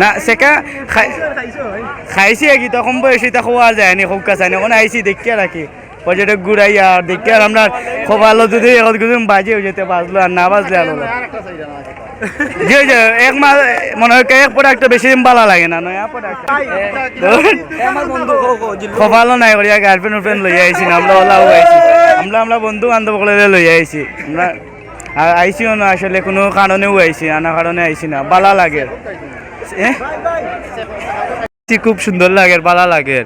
না, সেকা খাই খাইছি কি, তখন বয়সে তা খোয়া যায় নি, খুব কাছে এখন আইসি দেখিয়া রাখি পর্যটক ঘুরাই আর দেখি আর আমরা খোবালো যদি এখন কিছু বাজে হয়ে যেতে বাজলো আর না বাজলে আর এক মাস মনে হয় এক প্রোডাক্ট বেশি দিন ভালো লাগে না, নয়া প্রোডাক্ট নাই করিয়া গার্লফ্রেন্ড উর্ফ্রেন্ড লই আইছি আমরা ওলাও আইছি। আমরা আমরা বন্ধু বান্ধব সকলে লই আইছি আমরা আর আইছিও না আসলে, কোনো কারণেও আইছি, আনা কারণে আইছি না। ভালো লাগে? খুব সুন্দর লাগে, বালা লাগে।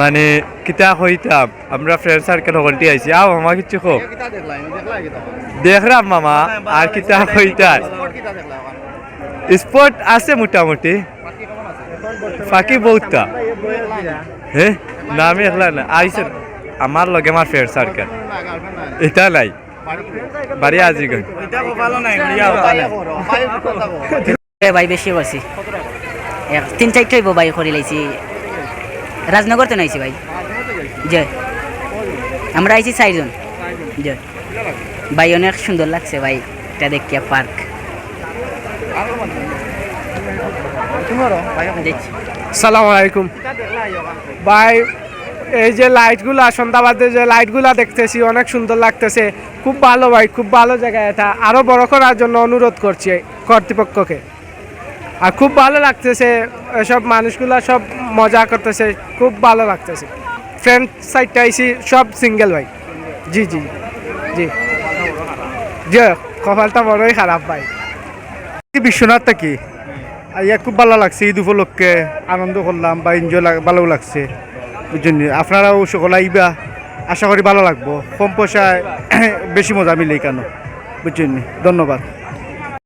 মানে কিতা হইতাম আমরা ফ্রেন্ড সার্কেল হলটি আইছি। আও, মামা কিছু খো দেখলাম মামা আর কিতা হইতার স্পট আছে মোটামুটি। ফাঁকি বহুতটা। হ্যাঁ না আমি না আইসে আমার লগে আমার ফ্রেন্ড সার্কেল এটা নাই। বাড়ি আজিগঞ্জ ভাই বেশি বসি তিন চারটে হইব ভাই করে লাইছি। রাজনগর তো নাইছি ভাই। জয়। আমরা আইছি চারজন জয়। ভাই অনেক সুন্দর লাগছে ভাই এটা দেখিয়া পার্ক দেখছি সালাম আলাইকুম। ভাই এই যে লাইটগুলা সন্ধ্যাবাদে যে লাইটগুলা দেখতেছি অনেক সুন্দর লাগতেছে। খুব ভালো ভাই খুব ভালো জায়গা এটা। আরও বড় করার জন্য অনুরোধ করছি কর্তৃপক্ষকে। আর খুব ভালো লাগতেছে সব মানুষগুলা সব মজা করতেছে খুব ভালো লাগতেছে। ফ্রেন্ড সাইডটা আইসি সব সিঙ্গেল ভাই। জি জি জি। জি কপালটা বড়ই খারাপ ভাই। বিশ্বনাথ থাকি ইয়া খুব ভালো লাগছে ঈদ উপলক্ষে আনন্দ করলাম বা এনজয় ভালো লাগছে। বুঝছেন আপনারাও সকলে আইবা। আশা করি ভালো লাগবো। কম পয়সায় বেশি মজা মিলে কেন? বুঝছেন ধন্যবাদ।